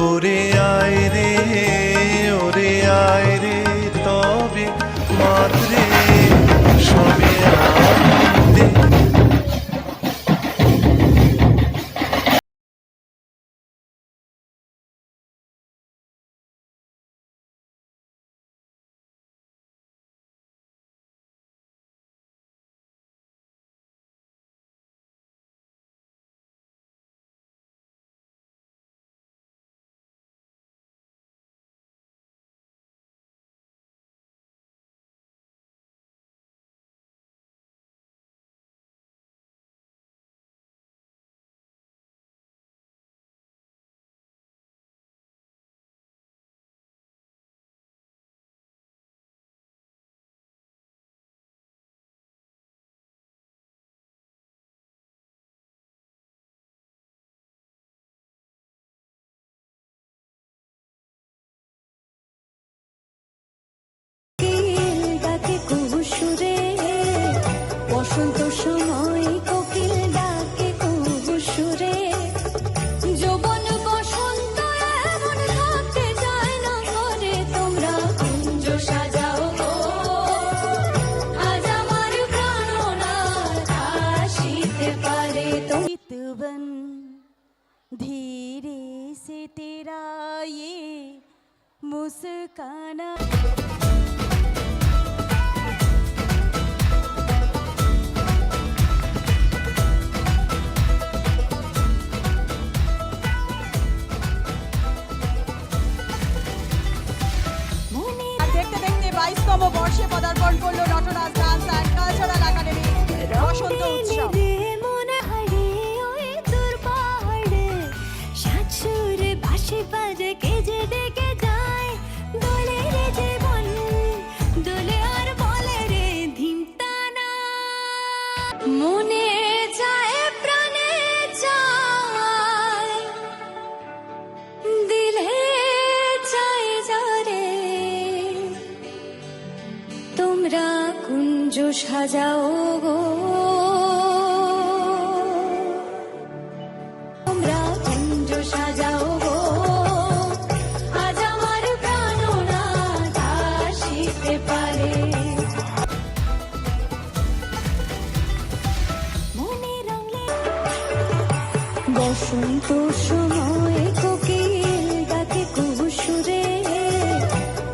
ওরে আয়। धीरे से तेरा ये मुस्काना মনে আর দেখতে দেখতে বাইশতম বর্ষে পদার্পণ করলো Nataraj dance and cultural academy Basanta Utsav মনে যায় দিলে চাই তোমরা সাজাও গো। বসন্ত সময় কোকিল ডাকে কুহুসুরে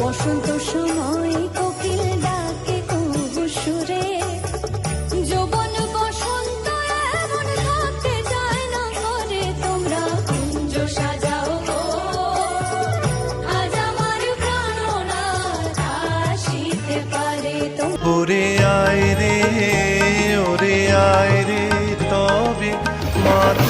বসন্ত সময় কোকিল ডাকে কুহুসুরে যৌবন বসন্ত এমন তোমরা কুঞ্জ সাজাও। তোমরা ওরে আয় রে, ওরে আয় রে, তবে মাত্রে